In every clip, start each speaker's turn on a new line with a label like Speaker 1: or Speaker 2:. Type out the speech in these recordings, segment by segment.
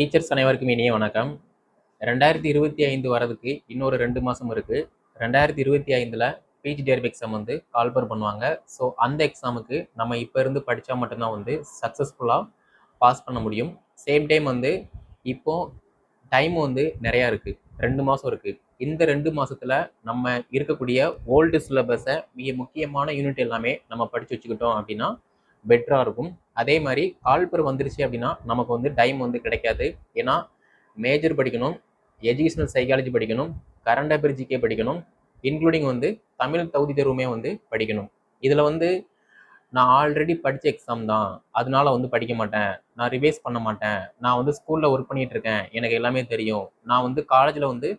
Speaker 1: Teachers அனைவருக்கும் இனிய வணக்கம். ரெண்டாயிரத்தி இருபத்தி ஐந்து வரதுக்கு இன்னொரு ரெண்டு மாதம் இருக்குது ரெண்டாயிரத்தி இருபத்தி ஐந்தில் பிஜி டேர்வ் எக்ஸாம் வந்து கால்பர் பண்ணுவாங்க. ஸோ அந்த எக்ஸாமுக்கு நம்ம இப்போ இருந்து படித்தா மட்டும்தான் வந்து சக்ஸஸ்ஃபுல்லாக பாஸ் பண்ண முடியும். சேம் டைம் வந்து இப்போது டைம் வந்து நிறையா இருக்குது ரெண்டு மாதம் இருக்குது இந்த ரெண்டு மாதத்தில் நம்ம இருக்கக்கூடிய ஓல்டு சிலபஸை மிக முக்கியமான யூனிட் எல்லாமே நம்ம படித்து வச்சுக்கிட்டோம் அப்படின்னா பெட்டராக இருக்கும். அதே மாதிரி கால்பர் வந்துருச்சு அப்படின்னா நமக்கு வந்து டைம் வந்து கிடைக்காது. ஏன்னா மேஜர் படிக்கணும் எஜுகேஷனல் சைக்காலஜி படிக்கணும் கரண்ட் அஃபேர் ஜிகே படிக்கணும் இன்க்ளூடிங் வந்து தமிழ் தகுதி தேர்வுமே வந்து படிக்கணும். இதில் வந்து நான் ஆல்ரெடி படித்த எக்ஸாம் தான். அதனால வந்து படிக்க மாட்டேன். நான் ரிவைஸ் பண்ண மாட்டேன். நான் வந்து ஸ்கூலில் ஒர்க் பண்ணிகிட்டு இருக்கேன். எனக்கு எல்லாமே தெரியும். நான் வந்து காலேஜில் வந்து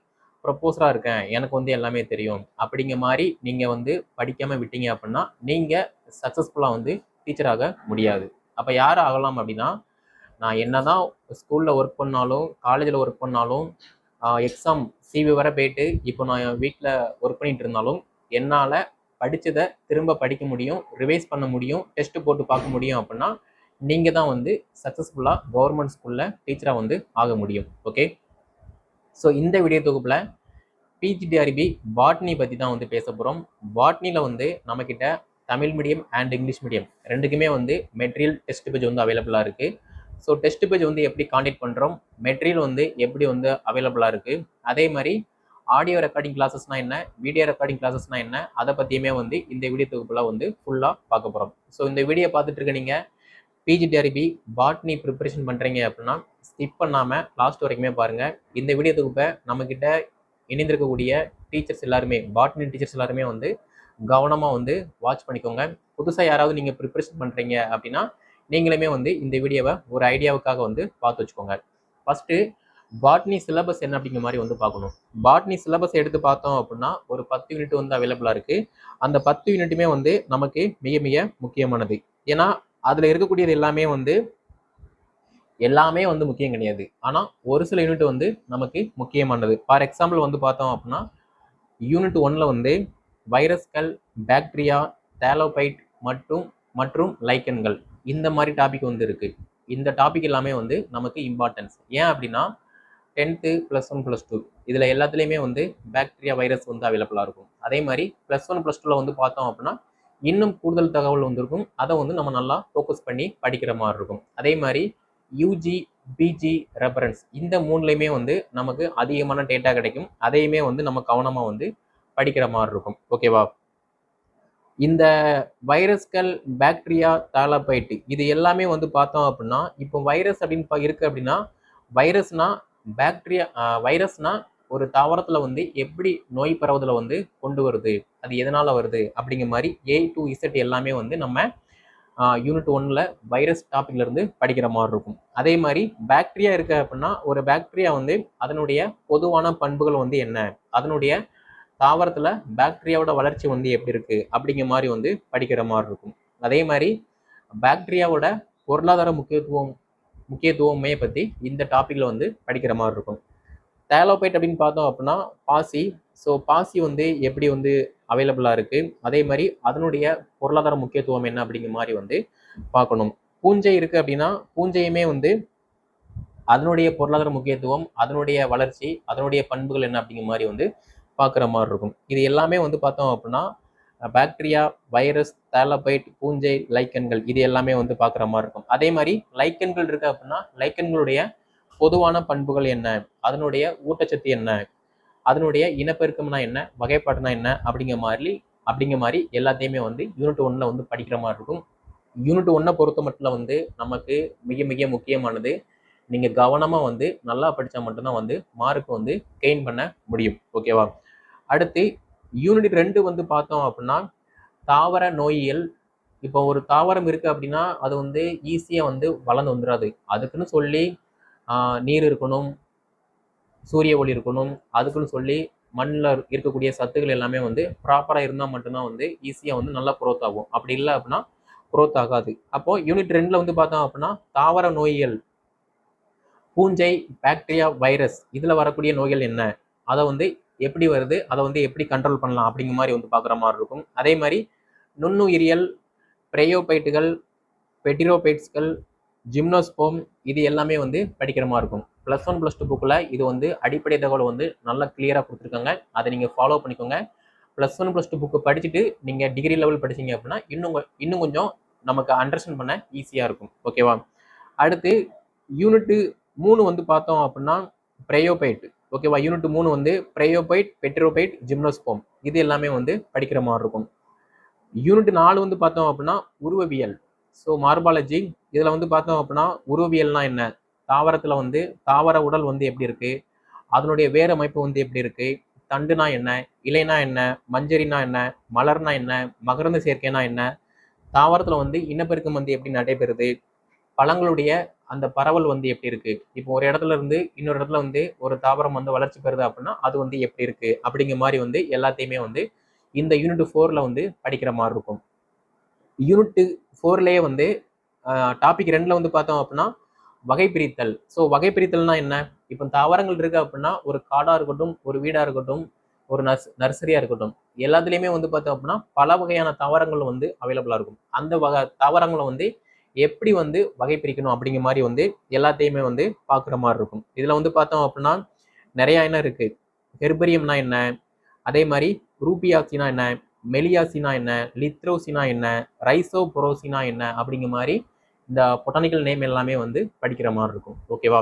Speaker 1: ப்ரொப்போஸராக இருக்கேன். எனக்கு வந்து எல்லாமே தெரியும். அப்படிங்கிற மாதிரி நீங்கள் வந்து படிக்காமல் விட்டீங்க அப்படின்னா நீங்கள் சக்ஸஸ்ஃபுல்லாக வந்து டீச்சராக முடியாது. அப்போ யார் ஆகலாம் அப்படின்னா நான் என்ன தான் ஸ்கூலில் ஒர்க் பண்ணாலும் காலேஜில் ஒர்க் பண்ணாலும் எக்ஸாம் சிவி வர போயிட்டு இப்போ நான் வீட்டில் ஒர்க் பண்ணிகிட்டு இருந்தாலும் என்னால் படித்ததை திரும்ப படிக்க முடியும் ரிவைஸ் பண்ண முடியும் டெஸ்ட் போட்டு பார்க்க முடியும் அப்படின்னா நீங்கள் தான் வந்து சக்ஸஸ்ஃபுல்லாக கவர்மெண்ட் ஸ்கூலில் டீச்சராக வந்து ஆக முடியும். ஓகே ஸோ இந்த வீடியோ தொகுப்பில் பிஜிடிஆர்பி பாட்னி பற்றி தான் வந்து பேச போகிறோம் பாட்னியில் வந்து நம்மக்கிட்ட Tamil medium and English medium ரெண்டுக்குமே வந்து மெட்டீரியல் டெஸ்ட் பேஜ் வந்து அவைலபிளாக இருக்குது ஸோ டெஸ்ட் பேஜ் வந்து எப்படி காண்டாக்ட் பண்ணுறோம் மெட்டீரியல் வந்து எப்படி வந்து அவைலபிளாக இருக்குது அதே மாதிரி ஆடியோ ரெக்கார்டிங் கிளாஸஸ்னா என்ன? வீடியோ ரெக்கார்டிங் கிளாஸஸ்னா என்ன? அதை பற்றியுமே வந்து இந்த வீடியோ தொகுப்பில் வந்து ஃபுல்லாக பார்க்க போகிறோம் ஸோ இந்த வீடியோ பார்த்துட்டு இருக்க நீங்கள் பிஜிடிஆர்பி பாட்னி ப்ரிப்பரேஷன் பண்ணுறீங்க அப்படின்னா ஸ்கிப் பண்ணாமல் லாஸ்ட் வரைக்குமே பாருங்கள் இந்த வீடியோ தொகுப்பை நம்மக்கிட்ட இணைந்திருக்கக்கூடிய டீச்சர்ஸ் எல்லாருமே பாட்னி டீச்சர்ஸ் எல்லாருமே வந்து கவனமாக வந்து வாட்ச் பண்ணிக்கோங்க. புதுசாக யாராவது நீங்கள் ப்ரிப்ரேஷன் பண்ணுறீங்க அப்படின்னா நீங்களுமே வந்து இந்த வீடியோவை ஒரு ஐடியாவுக்காக வந்து பார்த்து வச்சுக்கோங்க. ஃபஸ்ட்டு பாட்னி சிலபஸ் என்ன அப்படிங்கிற மாதிரி வந்து பார்க்கணும். பாட்னி சிலபஸ் எடுத்து பார்த்தோம் அப்படின்னா ஒரு பத்து யூனிட் வந்து அவைலபிளாக இருக்குது அந்த பத்து யூனிட்டுமே வந்து நமக்கு மிக மிக முக்கியமானது. ஏன்னா அதில் இருக்கக்கூடியது எல்லாமே வந்து எல்லாமே வந்து முக்கியம் கிடையாது. ஆனால் ஒரு சில யூனிட் வந்து நமக்கு முக்கியமானது. ஃபார் எக்ஸாம்பிள் வந்து பார்த்தோம் அப்படின்னா யூனிட் ஒன்னில் வந்து வைரஸ்கள் பாக்டீரியா தேலோபைட் மற்றும் மற்றும் லைக்கன்கள் இந்த மாதிரி டாபிக் வந்து இருக்குது இந்த டாபிக் எல்லாமே வந்து நமக்கு இம்பார்ட்டன்ஸ் ஏன் அப்படின்னா tenth plus one plus two இதில் எல்லாத்துலேயுமே வந்து பாக்டீரியா வைரஸ் வந்து அவைலபிளாக இருக்கும். அதே மாதிரி ப்ளஸ் ஒன் ப்ளஸ் டூவில் வந்து பார்த்தோம் அப்படின்னா இன்னும் கூடுதல் தகவல் வந்திருக்கும். அதை வந்து நம்ம நல்லா ஃபோக்கஸ் பண்ணி படிக்கிற மாதிரி இருக்கும். அதே மாதிரி யூஜி பிஜி ரெஃபரன்ஸ் இந்த மூணுலேயுமே வந்து நமக்கு அதிகமான டேட்டா கிடைக்கும். அதையுமே வந்து நம்ம கவனமாக வந்து படிக்கிற மாதிரி இருக்கும். ஓகேவா இந்த வைரஸ்கள் பாக்டீரியா தாலாபைட்டு இது எல்லாமே வந்து பார்த்தோம் அப்படின்னா இப்போ வைரஸ் அப்படின்னு பா- இருக்கு அப்படின்னா வைரஸ்னா பாக்டீரியா வைரஸ்னா ஒரு தாவரத்தில் வந்து எப்படி நோய் பரவுதலை வந்து கொண்டு வருது அது எதனால் வருது அப்படிங்கிற மாதிரி ஏ டு இசட் எல்லாமே வந்து நம்ம யூனிட் ஒன்ல வைரஸ் டாபிக்ல இருந்து படிக்கிற மாதிரி இருக்கும். அதே மாதிரி பாக்டீரியா இருக்க அப்படின்னா ஒரு பாக்டீரியா வந்து அதனுடைய பொதுவான பண்புகள் வந்து என்ன? அதனுடைய தாவரத்தில் பாக்டீரியாவோட வளர்ச்சி வந்து எப்படி இருக்குது அப்படிங்கிற மாதிரி வந்து படிக்கிற மாதிரி இருக்கும். அதே மாதிரி பாக்டீரியாவோட பொருளாதார முக்கியத்துவம் முக்கியத்துவமே பற்றி இந்த டாப்பிக்கில் வந்து படிக்கிற மாதிரி இருக்கும். தேலோபைட் அப்படின்னு பார்த்தோம் அப்படின்னா பாசி. ஸோ பாசி வந்து எப்படி வந்து அவைலபிளாக இருக்குது அதே மாதிரி அதனுடைய பொருளாதார முக்கியத்துவம் என்ன அப்படிங்கிற மாதிரி வந்து பார்க்கணும். பூஞ்சை இருக்குது அப்படின்னா பூஞ்சையுமே வந்து அதனுடைய பொருளாதார முக்கியத்துவம் அதனுடைய வளர்ச்சி அதனுடைய பண்புகள் என்ன அப்படிங்கிற மாதிரி வந்து பார்க்குற மாதிரி இருக்கும். இது எல்லாமே வந்து பார்த்தோம் அப்படின்னா பாக்டீரியா வைரஸ் தேலபைட் பூஞ்சை லைக்கன்கள் இது எல்லாமே வந்து பார்க்குற மாதிரி இருக்கும். அதே மாதிரி லைக்கன்கள் இருக்கு அப்படின்னா லைக்கன்களுடைய பொதுவான பண்புகள் என்ன? அதனுடைய ஊட்டச்சத்து என்ன? அதனுடைய இனப்பெருக்கம்னா என்ன? வகைப்பாடுனா என்ன? அப்படிங்கிற மாதிரி அப்படிங்கிற மாதிரி எல்லாத்தையுமே வந்து யூனிட் ஒன்றில் வந்து படிக்கிற மாதிரி இருக்கும். யூனிட் ஒன்னை பொறுத்த மட்டும் வந்து நமக்கு மிக மிக முக்கியமானது நீங்கள் கவனமாக வந்து நல்லா படித்தா மட்டும்தான் வந்து மார்க் வந்து கெயின் பண்ண முடியும். ஓகேவா அடுத்து யூனிட் ரெண்டு வந்து பார்த்தோம் அப்படின்னா தாவர நோயியல். இப்போ ஒரு தாவரம் இருக்குது அப்படின்னா அது வந்து ஈஸியாக வந்து வளர்ந்து வந்துடாது அதுக்குன்னு சொல்லி நீர் இருக்கணும் சூரிய ஒளி இருக்கணும் அதுக்குன்னு சொல்லி மண்ணில் இருக்கக்கூடிய சத்துக்கள் எல்லாமே வந்து ப்ராப்பராக இருந்தால் மட்டும்தான் வந்து ஈஸியாக வந்து நல்லா குரோத் ஆகும். அப்படி இல்லை அப்படின்னா குரோத் ஆகாது. அப்போ யூனிட் ரெண்டில் வந்து பார்த்தோம் அப்படின்னா தாவர நோயியல் பூஞ்சை பாக்டீரியா வைரஸ் இதில் வரக்கூடிய நோய்கள் என்ன? அதை வந்து எப்படி வருது அதை வந்து எப்படி கண்ட்ரோல் பண்ணலாம் அப்படிங்கிற மாதிரி வந்து பார்க்குற மாதிரி இருக்கும். அதே மாதிரி நுண்ணுயிரியல் பிரயோபைட்டுகள் பெட்டிரோபைட்ஸ்கள் ஜிம்னோஸ்போம் இது எல்லாமே வந்து படிக்கிற மாதிரி இருக்கும். ப்ளஸ் ஒன் ப்ளஸ் டூ புக்கில் இது வந்து அடிப்படை தகவல் வந்து நல்லா கிளியராக கொடுத்துருக்காங்க. அதை நீங்கள் ஃபாலோ பண்ணிக்கோங்க. Plus one plus two book படிச்சுட்டு நீங்கள் டிகிரி லெவல் படிச்சீங்க அப்படின்னா இன்னும் இன்னும் கொஞ்சம் நமக்கு அண்டர்ஸ்டாண்ட் பண்ண ஈஸியாக இருக்கும். ஓகேவா அடுத்து யூனிட்டு மூணு வந்து பார்த்தோம் அப்படின்னா ப்ரையோபைட்டு. ஓகேவா? யூனிட் மூணு வந்து ப்ரையோபைட் பெட்ரோபைட் ஜிம்னோஸ்போம் இது எல்லாமே வந்து படிக்கிற மாதிரி இருக்கும். யூனிட் நாலு வந்து பார்த்தோம் அப்படின்னா உருவவியல். ஸோ மார்பாலஜி இதில் வந்து பார்த்தோம் அப்படின்னா உருவவியல்னா என்ன? தாவரத்தில் வந்து தாவர உடல் வந்து எப்படி இருக்குது அதனுடைய வேர் அமைப்பு வந்து எப்படி இருக்குது தண்டுனா என்ன? இலைனா என்ன? மஞ்சரினா என்ன? மலர்னா என்ன? மகரந்த சேர்க்கைனா என்ன? தாவரத்தில் வந்து இனப்பெருக்கம் வந்து எப்படி நடைபெறுது? பழங்களுடைய அந்த பரவல் வந்து எப்படி இருக்கு? இப்போ ஒரு இடத்துல இருந்து இன்னொரு இடத்துல வந்து ஒரு தாவரம் வந்து வளர்ச்சி பெறுது அப்படின்னா அது வந்து எப்படி இருக்கு? அப்படிங்கிற மாதிரி வந்து எல்லாத்தையுமே வந்து இந்த யூனிட் ஃபோரில் வந்து படிக்கிற மாதிரி இருக்கும். யூனிட் ஃபோர்லேயே வந்து டாபிக் ரெண்டில் வந்து பார்த்தோம் அப்படின்னா வகை பிரித்தல். ஸோ வகை பிரித்தல்னா என்ன? இப்போ தாவரங்கள் இருக்கு அப்படின்னா ஒரு காடாக இருக்கட்டும் ஒரு வீடாக இருக்கட்டும் ஒரு நர்ஸ் நர்சரியாக இருக்கட்டும் எல்லாத்துலேயுமே வந்து பார்த்தோம் அப்படின்னா பல வகையான தாவரங்கள் வந்து அவைலபிளாக இருக்கும். அந்த வகை தாவரங்களை வந்து எப்படி வந்து வகை பிரிக்கணும் அப்படிங்கிற மாதிரி வந்து எல்லாத்தையுமே வந்து பார்க்குற மாதிரி இருக்கும். இதில் வந்து பார்த்தோம் அப்படின்னா நிறையா என்ன இருக்குது ஹெர்பரியம்னா என்ன? அதே மாதிரி ரூபியாசினா என்ன? மெலியாசினா என்ன? லித்ரோசினா என்ன? ரைசோபொரோசினா என்ன? அப்படிங்கிற மாதிரி இந்த பொட்டானிக்கல் நேம் எல்லாமே வந்து படிக்கிற மாதிரி இருக்கும். ஓகேவா?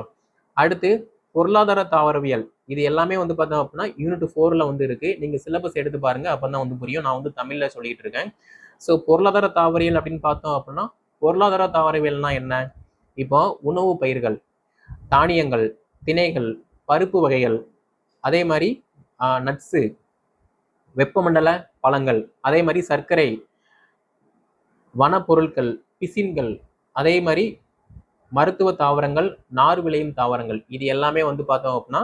Speaker 1: அடுத்து பொருளாதார தாவரவியல். இது எல்லாமே வந்து பார்த்தோம் அப்படின்னா யூனிட் ஃபோரில் வந்து இருக்குது நீங்கள் சிலபஸ் எடுத்து பாருங்கள் அப்போ தான் வந்து புரியும். நான் வந்து தமிழில் சொல்லிகிட்டு இருக்கேன். ஸோ பொருளாதார தாவரியல் அப்படின்னு பார்த்தோம் அப்படின்னா பொருளாதார தாவரவியல்னா என்ன? இப்போ உணவு பயிர்கள் தானியங்கள் திணைகள் பருப்பு வகைகள் அதே மாதிரி நட்ஸு வெப்பமண்டல பழங்கள் அதே மாதிரி சர்க்கரை வனப்பொருட்கள் பிசின்கள் அதே மாதிரி மருத்துவ தாவரங்கள் நார் விளையும் தாவரங்கள். இது எல்லாமே வந்து பார்த்தோம் அப்படின்னா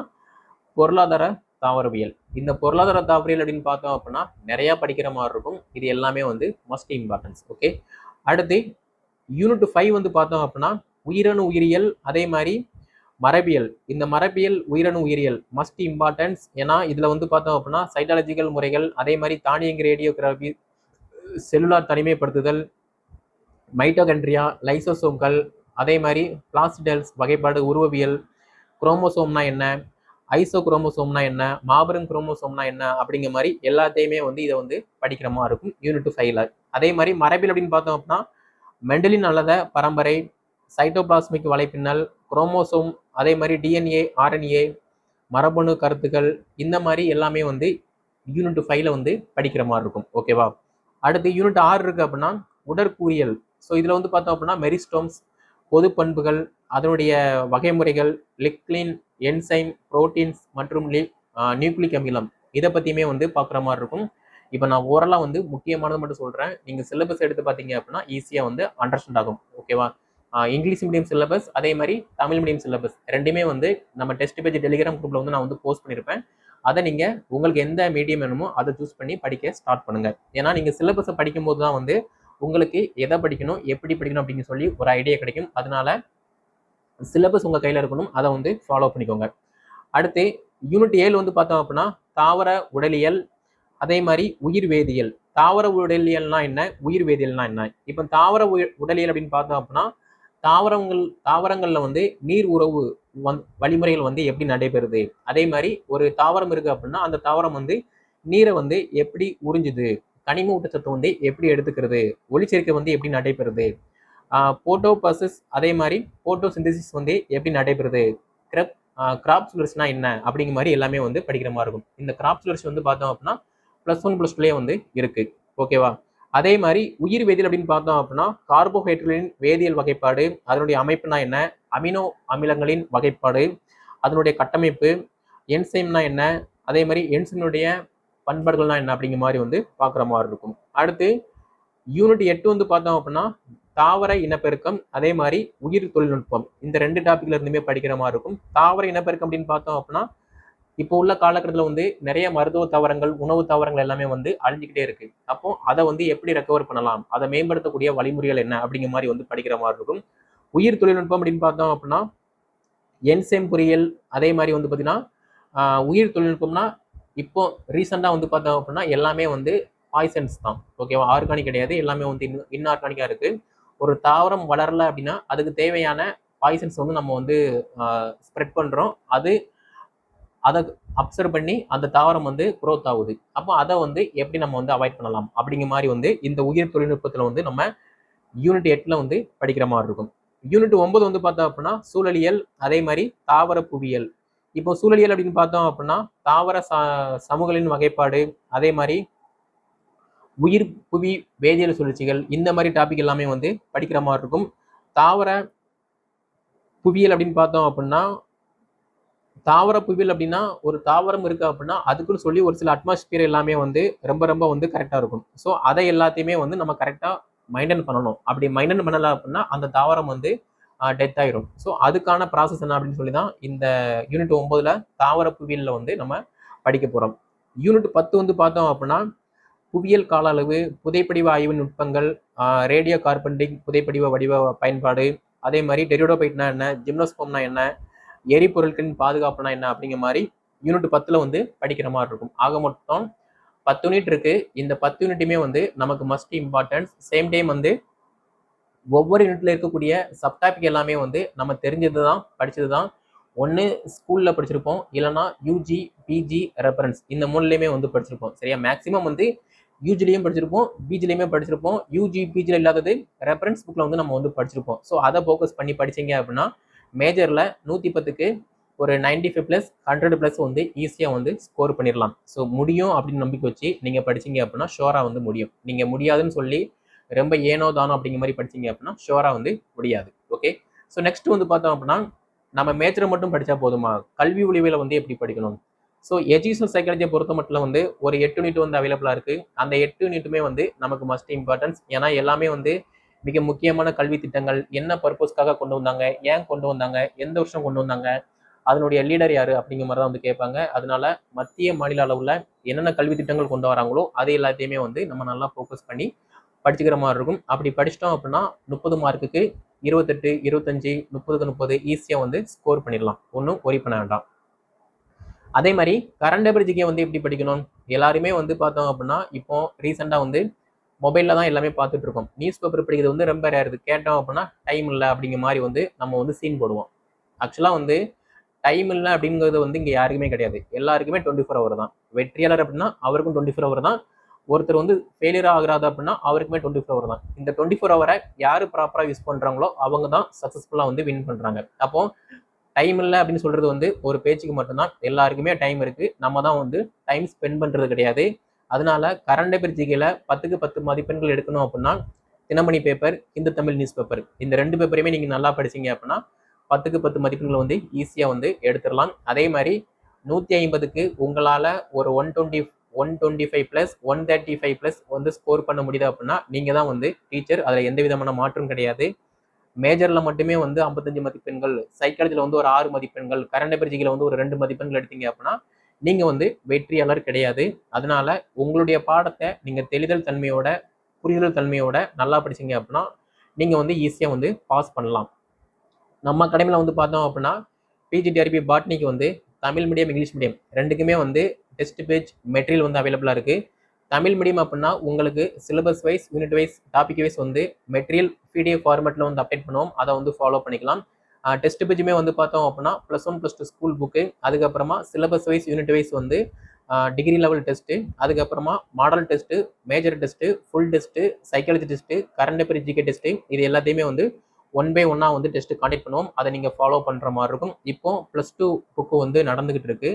Speaker 1: பொருளாதார தாவரவியல். இந்த பொருளாதார தாவரவியல் அப்படின்னு பார்த்தோம் அப்படின்னா நிறையா படிக்கிற மாதிரி இருக்கும். இது எல்லாமே வந்து மோஸ்ட் இம்பார்ட்டன்ஸ் ஓகே அடுத்து யூனிட் ஃபைவ் வந்து பார்த்தோம் அப்படின்னா உயிரணு உயிரியல் அதே மாதிரி மரபியல். இந்த மரபியல் உயிரணு உயிரியல் மஸ்ட் இம்பார்ட்டன்ஸ் ஏன்னா இதில் வந்து பார்த்தோம் அப்படின்னா சைட்டாலஜிக்கல் முறைகள் அதே மாதிரி தானியங்கி ரேடியோகிராஃபி செல்லுலார் தனிமைப்படுத்துதல் மைட்டோகண்ட்ரியா லைசோசோம்கள் அதே மாதிரி பிளாஸ்டல்ஸ் வகைப்பாடு உருவவியல் குரோமோசோம்னா என்ன ஐசோ குரோமோசோம்னா என்ன மாபெரும் குரோமோசோம்னா என்ன அப்படிங்கிற மாதிரி எல்லாத்தையுமே வந்து இதை வந்து படிக்கிற மாதிரி இருக்கும் யூனிட் ஃபைவ்ல அதே மாதிரி மரபியல் அப்படின்னு பார்த்தோம் அப்படின்னா மெண்டலின் அல்லத பரம்பரை சைட்டோபிளாஸ்மிக் வலைப்பின்னல் குரோமோசோம் அதே மாதிரி டிஎன்ஏ ஆர்என்ஏ மரபணு கருத்துக்கள் இந்த மாதிரி எல்லாமே வந்து யூனிட் ஃபைவ்ல வந்து படிக்கிற மாதிரி இருக்கும். ஓகேவா அடுத்து யூனிட் ஆறு இருக்கு அப்படின்னா உடற்கூறியல். ஸோ இதில் வந்து பார்த்தோம் அப்படின்னா மெரிஸ்டோம்ஸ் பொது பண்புகள் அதனுடைய வகைமுறைகள் லிக்லின் என்சைம் புரோட்டீன்ஸ் மற்றும் நியூக்ளிக் அமிலம். இதை பற்றியுமே வந்து பார்க்குற மாதிரி இருக்கும். இப்போ நான் ஓரலாக வந்து முக்கியமானது மட்டும் சொல்கிறேன் நீங்கள் சிலபஸ் எடுத்து பார்த்தீங்க அப்படின்னா ஈஸியாக வந்து அண்டர்ஸ்டாண்ட் ஆகும். ஓகேவா இங்கிலீஷ் மீடியம் சிலபஸ் அதே மாதிரி தமிழ் மீடியம் சிலபஸ் ரெண்டுமே வந்து நம்ம டெஸ்ட் பேஜ் டெலிகிராம் குரூப்பில் வந்து நான் வந்து போஸ்ட் பண்ணியிருப்பேன் அதை நீங்கள் உங்களுக்கு எந்த மீடியம் வேணுமோ அதை சூஸ் பண்ணி படிக்க ஸ்டார்ட் பண்ணுங்கள் ஏன்னா நீங்கள் சிலபஸை படிக்கும்போது தான் வந்து உங்களுக்கு எதை படிக்கணும் எப்படி படிக்கணும் அப்படின்னு சொல்லி ஒரு ஐடியா கிடைக்கும். அதனால சிலபஸ் உங்கள் கையில் இருக்கணும். அதை வந்து ஃபாலோ பண்ணிக்கோங்க. அடுத்து யூனிட் ஏழு வந்து பார்த்தோம் அப்படின்னா தாவர உடலியல் அதே மாதிரி உயிர் வேதியியல். தாவர உடலியல்னா என்ன? உயிர் வேதியியல்னா என்ன? இப்போ தாவர உய- உடலியல் அப்படின்னு பார்த்தோம் அப்படின்னா தாவரங்கள் தாவரங்களில் வந்து நீர் உறவு வந் வழிமுறைகள் வந்து எப்படி நடைபெறுது? அதே மாதிரி ஒரு தாவரம் இருக்குது அப்படின்னா அந்த தாவரம் வந்து நீரை வந்து எப்படி உறிஞ்சுது? கனிம ஊட்டச்சத்து வந்து எப்படி எடுத்துக்கிறது? ஒளிச்சேர்க்கை வந்து எப்படி நடைபெறுது? போட்டோ பர்சஸ் அதே மாதிரி போட்டோ சிந்தசிஸ் வந்து எப்படி நடைபெறுது? கிரப் கிராப் சுழற்சினா என்ன? அப்படிங்கிற மாதிரி எல்லாமே வந்து படிக்கிற மாதிரி இருக்கும். இந்த கிராப் சுழற்சி வந்து பார்த்தோம் அப்படின்னா ப்ளஸ் ஒன் ப்ளஸ் டூலேயே வந்து இருக்குது ஓகேவா அதே மாதிரி உயிர் வேதியியல் அப்படின்னு பார்த்தோம் அப்படின்னா கார்போஹைட்ரேட்டின் வேதியியல் வகைப்பாடு அதனுடைய அமைப்புனா என்ன? அமினோ அமிலங்களின் வகைப்பாடு அதனுடைய கட்டமைப்பு என்சைம்னா என்ன? அதே மாதிரி என்சைனுடைய பண்பாடுகள்னா என்ன? அப்படிங்கிற மாதிரி வந்து பார்க்குற மாதிரி இருக்கும். அடுத்து யூனிட் எட்டு வந்து பார்த்தோம் அப்படின்னா தாவர இனப்பெருக்கம் அதே மாதிரி உயிர் தொழில்நுட்பம். இந்த ரெண்டு டாபிக்ல இருந்துமே படிக்கிற மாதிரி இருக்கும். தாவர இனப்பெருக்கம் அப்படின்னு பார்த்தோம் அப்படின்னா இப்போ உள்ள காலகட்டத்தில் வந்து நிறைய மருத்துவ தாவரங்கள் உணவு தாவரங்கள் எல்லாமே வந்து அழிஞ்சுக்கிட்டே இருக்கு. அப்போ அதை வந்து எப்படி ரெக்கவர் பண்ணலாம்? அதை மேம்படுத்தக்கூடிய வழிமுறைகள் என்ன? அப்படிங்கிற மாதிரி வந்து படிக்கிற மாதிரி இருக்கும். உயிர் தொழில்நுட்பம் அப்படின்னு பார்த்தோம் அப்படின்னா என்சேம் பொறியியல் அதே மாதிரி வந்து பார்த்தீங்கன்னா உயிர் தொழில்நுட்பம்னா இப்போ ரீசெண்டாக வந்து பார்த்தோம் அப்படின்னா எல்லாமே வந்து பாய்சன்ஸ் தான். ஓகேவா ஆர்கானிக் கிடையாது. எல்லாமே வந்து இன் இன்ஆர்கானிக்காக இருக்கு. ஒரு தாவரம் வளரல அப்படின்னா அதுக்கு தேவையான பாய்சன்ஸ் வந்து நம்ம வந்து ஸ்ப்ரெட் பண்ணுறோம் அது அதை அப்சர்வ் பண்ணி அந்த தாவரம் வந்து குரோத் ஆகுது. அப்போ அதை வந்து எப்படி நம்ம வந்து அவாய்ட் பண்ணலாம்? அப்படிங்கிற மாதிரி வந்து இந்த உயிர் தொழில்நுட்பத்தில் வந்து நம்ம யூனிட் எட்டில் வந்து படிக்கிற மாதிரி இருக்கும். யூனிட் ஒன்பது வந்து பார்த்தோம் அப்படின்னா சூழலியல் அதே மாதிரி தாவர புவியியல். இப்போ சூழலியல் அப்படின்னு பார்த்தோம் அப்படின்னா தாவர ச சமூகங்களின் வகைப்பாடு அதே மாதிரி உயிர் புவி வேதியியல் சுழற்சிகள் இந்த மாதிரி டாபிக் எல்லாமே வந்து படிக்கிற மாதிரி இருக்கும். தாவர புவியியல் அப்படின்னு பார்த்தோம் அப்படின்னா தாவர புவியல் அப்படின்னா ஒரு தாவரம் இருக்கு அப்படின்னா அதுக்குன்னு சொல்லி ஒரு சில அட்மாஸ்பியர் எல்லாமே வந்து ரொம்ப ரொம்ப வந்து கரெக்டாக இருக்கும். ஸோ அதை எல்லாத்தையுமே வந்து நம்ம கரெக்டாக மைண்டன் பண்ணணும். அப்படி மைண்டன் பண்ணலை அப்படின்னா அந்த தாவரம் வந்து டெத் ஆயிரும். ஸோ அதுக்கான ப்ராசஸ் என்ன அப்படின்னு சொல்லி தான் இந்த யூனிட் ஒன்பதுல தாவர புவியலில் வந்து நம்ம படிக்க போகிறோம் யூனிட் பத்து வந்து பார்த்தோம் அப்படின்னா புவியியல் கால அளவு புதைப்படிவ ஆய்வு நுட்பங்கள் ரேடியோ கார்பன்டிங் புதைப்படிவ வடிவ பயன்பாடு அதே மாதிரி டெரியோடோபைட்னா என்ன ஜிம்னோஸ்போம்னா என்ன எரிபொருட்களின் பாதுகாப்புனா என்ன அப்படிங்கிற மாதிரி யூனிட் பத்தில் வந்து படிக்கிற மாதிரி இருக்கும். ஆக மொத்தம் பத்து யூனிட் இருக்கு. இந்த பத்து யூனிட்டுமே வந்து நமக்கு மஸ்ட் இம்பார்ட்டன்ஸ் சேம் டைம் வந்து ஒவ்வொரு யூனிட்ல இருக்கக்கூடிய சப்டாபிக் எல்லாமே வந்து நம்ம தெரிஞ்சது தான் படிச்சது தான் ஒன்று ஸ்கூலில் படிச்சிருப்போம் இல்லைனா யூஜி பிஜி ரெஃபரன்ஸ் இந்த மூணுலேயுமே வந்து படிச்சிருப்போம். சரியா? மேக்ஸிமம் வந்து யூஜிலையும் படிச்சிருப்போம் பிஜிலையுமே படிச்சிருப்போம். யூஜி பிஜியில் இல்லாதது ரெஃபரன்ஸ் புக்கில் வந்து நம்ம வந்து படிச்சிருப்போம். ஸோ அதை ஃபோக்கஸ் பண்ணி படிச்சீங்க அப்படின்னா மேஜரில் நூற்றி பத்துக்கு ஒரு ninety five plus hundred plus வந்து ஈஸியாக வந்து ஸ்கோர் பண்ணிடலாம் ஸோ முடியும் அப்படின்னு நம்பிக்கை வச்சு நீங்கள் படிச்சீங்க அப்படின்னா ஷோராக வந்து முடியும். நீங்கள் முடியாதுன்னு சொல்லி ரொம்ப ஏனோ தானோ அப்படிங்கிற மாதிரி படிச்சீங்க அப்படின்னா ஷோராக வந்து முடியாது. ஓகே ஸோ நெக்ஸ்ட் வந்து பார்த்தோம் அப்படின்னா நம்ம மேஜரை மட்டும் படித்தா போதுமா? கல்வி ஒளிவியலை வந்து எப்படி படிக்கணும்? ஸோ எஜுகேஷன் சைக்காலஜியை பொறுத்த மட்டும் வந்து ஒரு எட்டு யூனிட் வந்து அவைலபிளாக இருக்குது அந்த எட்டு யூனிட்டுமே வந்து நமக்கு மஸ்ட் இம்பார்ட்டன்ஸ் ஏன்னா எல்லாமே வந்து மிக முக்கியமான கல்வி திட்டங்கள் என்ன பர்பஸ்க்காக கொண்டு வந்தாங்க ஏன் கொண்டு வந்தாங்க எந்த வருஷம் கொண்டு வந்தாங்க அதனுடைய லீடர் யாரு அப்படிங்கிற மாதிரி தான் வந்து கேட்பாங்க. அதனால மத்திய மாநில அளவில் என்னென்ன கல்வி திட்டங்கள் கொண்டு வராங்களோ அது எல்லாத்தையுமே வந்து நம்ம நல்லா ஃபோக்கஸ் பண்ணி படிச்சுக்கிற மாதிரி இருக்கும். அப்படி படிச்சிட்டோம் அப்படின்னா முப்பது மார்க்குக்கு இருபத்தெட்டு இருபத்தஞ்சு முப்பதுக்கு முப்பது ஈஸியாக வந்து ஸ்கோர் பண்ணிடலாம். ஒன்றும் ஒரி பண்ண வேண்டாம். அதே மாதிரி கரண்ட் அபிரிஜிக்கே வந்து எப்படி படிக்கணும்? எல்லாருமே வந்து பார்த்தோம் அப்படின்னா இப்போ ரீசெண்டாக வந்து மொபைலில் தான் எல்லாமே பார்த்துட்டு இருக்கோம் நியூஸ் பேப்பர் படிக்கிறது வந்து ரொம்ப ரேர் கேட்டோம் அப்படின்னா டைம் இல்லை அப்படிங்கிற மாதிரி வந்து நம்ம வந்து சீன் போடுவோம். ஆக்சுவலாக வந்து டைம் இல்லை அப்படிங்கிறது வந்து இங்கே யாருக்குமே கிடையாது. எல்லாருக்குமே டுவெண்ட்டி ஃபோர் ஹவர் தான். வெற்றியாளர் அப்படின்னா அவருக்கும் டுவெண்ட்டி ஃபோர் ஹவர் தான். ஒருத்தர் வந்து ஃபெயிலியர் ஆகிறாது அப்படின்னா அவருக்குமே டுவெண்ட்டி ஃபோர் ஹவர் தான். இந்த டுவெண்ட்டி ஃபோர் ஹவரை யார் ப்ராப்பராக யூஸ் பண்ணுறாங்களோ அவங்க தான் சக்ஸஸ்ஃபுல்லாக வந்து வின் பண்ணுறாங்க அப்போ டைம் இல்லை அப்படின்னு சொல்கிறது வந்து ஒரு பேச்சுக்கு மட்டும்தான். எல்லாருக்குமே டைம் இருக்குது நம்ம தான் வந்து டைம் ஸ்பெண்ட் பண்ணுறது கிடையாது. அதனால கரண்ட் அஃபேர் ஜிகேல பத்துக்கு பத்து மதிப்பெண்கள் எடுக்கணும் அப்படின்னா Dinamani paper Hindu Tamil news paper இந்த ரெண்டு பேப்பரையுமே நீங்கள் நல்லா படிச்சீங்க அப்படின்னா பத்துக்கு பத்து மதிப்பெண்களை வந்து ஈஸியாக வந்து எடுத்துடலாம். அதே மாதிரி நூற்றி ஐம்பதுக்கு உங்களால் ஒரு one twenty one twenty five plus one thirty five plus வந்து ஸ்கோர் பண்ண முடியுது அப்படின்னா நீங்கள் தான் வந்து டீச்சர் அதில் எந்த விதமான மாற்றம் கிடையாது. மேஜரில் மட்டுமே வந்து ஐம்பத்தஞ்சு மதிப்பெண்கள் சைக்காலஜியில் வந்து ஒரு ஆறு மதிப்பெண்கள் கரண்ட் அஃபேர் வந்து ஒரு ரெண்டு மதிப்பெண்கள் எடுத்தீங்க அப்படின்னா நீங்கள் வந்து வெற்றியாளர் கிடையாது. அதனால உங்களுடைய பாடத்தை நீங்கள் தெளிதல் தன்மையோட புரிதல் தன்மையோட நல்லா படிச்சீங்க அப்படின்னா நீங்கள் வந்து ஈஸியாக வந்து பாஸ் பண்ணலாம். நம்ம அகாடமியில் வந்து பார்த்தோம் அப்படின்னா பிஜிடிஆர்பி பாட்னிக்கு வந்து தமிழ் மீடியம் இங்கிலீஷ் மீடியம் ரெண்டுக்குமே வந்து டெஸ்ட் பேஜ் மெட்டீரியல் வந்து அவைலபிளாக இருக்குது தமிழ் மீடியம் அப்படின்னா உங்களுக்கு syllabus wise unit wise topic wise வந்து மெட்டீரியல் பிடிஎஃப் ஃபார்மேட்டில் வந்து அப்டேட் பண்ணுவோம். அதை வந்து ஃபாலோ பண்ணிக்கலாம். டெஸ்ட் பேஜுமே வந்து பார்த்தோம் அப்படின்னா plus one plus two school book அதுக்கப்புறமா சிலபஸ் வைஸ் யூனிட் வைஸ் வந்து டிகிரி லெவல் டெஸ்ட்டு அதுக்கப்புறமா model test major test full test psychology test current affair GK test இது எல்லாத்தையுமே வந்து ஒன் பை ஒன்னாக வந்து டெஸ்ட்டு காண்டக்ட் பண்ணுவோம். அதை நீங்கள் ஃபாலோ பண்ணுற மாதிரி இருக்கும். இப்போ ப்ளஸ் டூ புக்கு வந்து நடந்துக்கிட்டு இருக்கு.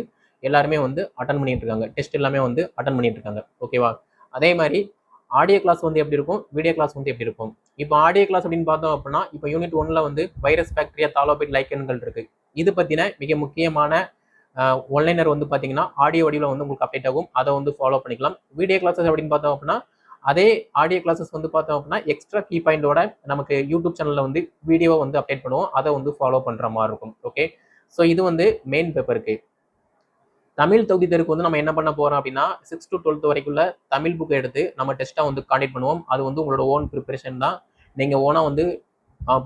Speaker 1: எல்லாருமே வந்து அட்டன் பண்ணிட்டு இருக்காங்க. டெஸ்ட் எல்லாமே வந்து அட்டன் பண்ணிட்டு இருக்காங்க. ஓகேவா அதே மாதிரி ஆடியோ கிளாஸ் வந்து எப்படி இருக்கும்? வீடியோ கிளாஸ் வந்து எப்படி இருக்கும்? இப்போ ஆடியோ கிளாஸ் அப்படின்னு பார்த்தோம் அப்படின்னா இப்போ யூனிட் ஒன்ல வந்து வைரஸ் பாக்டீரியா தாலோபைட் லைக்கன்கள் இருக்கு. இது பற்றின மிக முக்கியமான ஒன்லைனர் வந்து பார்த்தீங்கன்னா ஆடியோ வடிவில் வந்து உங்களுக்கு அப்டேட் ஆகும். அதை வந்து ஃபாலோ பண்ணிக்கலாம். வீடியோ கிளாஸஸ் அப்படின்னு பார்த்தோம் அப்படின்னா அதே ஆடியோ கிளாஸஸ் வந்து பார்த்தோம் அப்படின்னா எக்ஸ்ட்ரா கீ பாயிண்டோட நமக்கு யூடியூப் சேனலில் வந்து வீடியோவை வந்து அப்டேட் பண்ணுவோம். அதை வந்து ஃபாலோ பண்ணுற மாதிரி இருக்கும். ஓகே ஸோ இது வந்து மெயின் பேப்பருக்கு தமிழ் தொகுதி தேர்வுக்கு வந்து நம்ம என்ன பண்ண போறோம் அப்படின்னா சிக்ஸ் டு டுவெல்த் வரைக்குள்ள தமிழ் புக்கை எடுத்து நம்ம டெஸ்ட்டாக வந்து காண்டக்ட் பண்ணுவோம். அது வந்து உங்களோட ஓன் ப்ரிப்பரேஷன் தான். நீங்கள் ஓனாக வந்து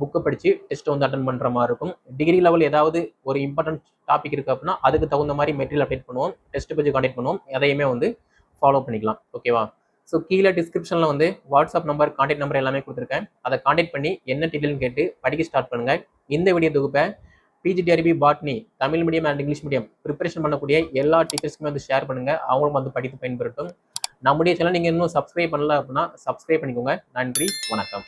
Speaker 1: புக்கை படித்து டெஸ்ட்டை வந்து அட்டன் பண்ணுற மாதிரி இருக்கும். டிகிரி லெவல் ஏதாவது ஒரு இம்பார்ட்டன்ட் டாபிக் இருக்குது அப்படின்னா அதுக்கு தகுந்த மாதிரி மெட்டீரியல் அப்டேட் பண்ணுவோம். டெஸ்ட் பேஜ் காண்டக்ட் பண்ணுவோம். எதையுமே வந்து ஃபாலோ பண்ணிக்கலாம். ஓகேவா ஸோ கீழே டிஸ்கிரிப்ஷனில் வந்து வாட்ஸ்அப் நம்பர் கான்டாக்ட் நம்பர் எல்லாமே கொடுத்துருக்கேன். அதை காண்டக்ட் பண்ணி என்ன டீட்டெயில்னு கேட்டு படிக்க ஸ்டார்ட் பண்ணுங்கள் இந்த வீடியோ தொகுப்பை PGTRB botany Tamil medium and English medium preparation பண்ணக்கூடிய எல்லா டீச்சர்ஸ்க்குமே வந்து ஷேர் பண்ணுங்கள் அவங்களும் வந்து படித்து பயன்பெறட்டும். நம்முடைய சேனல் நீங்கள் இன்னும் சப்ஸ்கிரைப் பண்ணல அப்படின்னா சப்ஸ்கிரைப் பண்ணிக்கோங்க. நன்றி வணக்கம்.